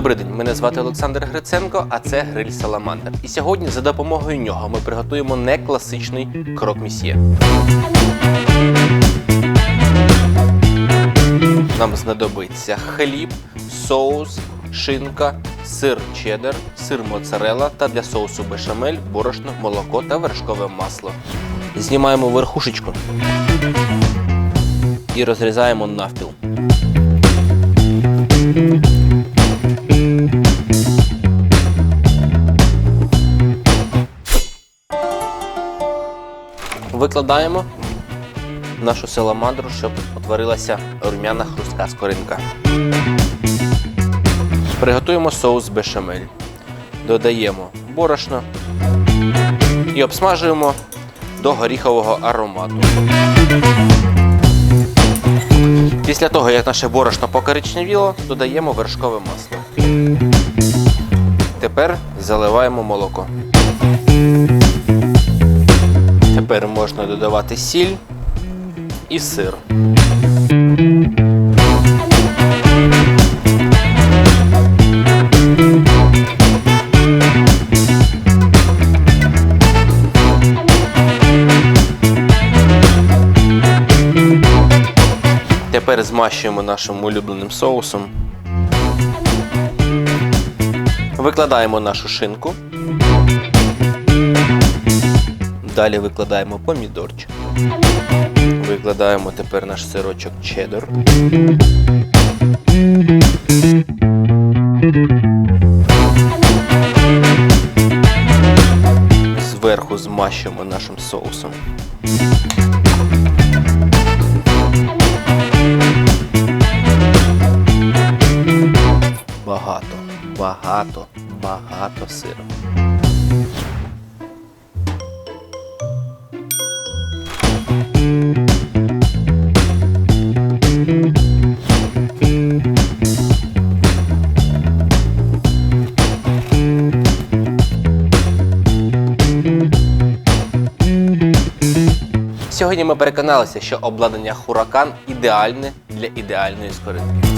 Добрий день, мене звати Олександр Гриценко, а це гриль Саламандр. І сьогодні за допомогою нього ми приготуємо не класичний крок місьє. Нам знадобиться хліб, соус, шинка, сир чеддер, сир моцарелла та для соусу бешамель, борошно, молоко та вершкове масло. Знімаємо верхушечку і розрізаємо навпіл. Викладаємо нашу саламандру, щоб утворилася рум'яна хрустка скоринка. Приготуємо соус бешамель. Додаємо борошно і обсмажуємо до горіхового аромату. Після того, як наше борошно покоричневіло, додаємо вершкове масло. Тепер заливаємо молоко. Можна додавати сіль і сир. Тепер змащуємо нашим улюбленим соусом. Викладаємо нашу шинку. Далі викладаємо помідорчик. Викладаємо тепер наш сирочок чеддер. Зверху змащуємо нашим соусом. Багато, багато, багато сиру. сьогодні ми переконалися, що обладнання Huracan ідеальне для ідеальної скоринки.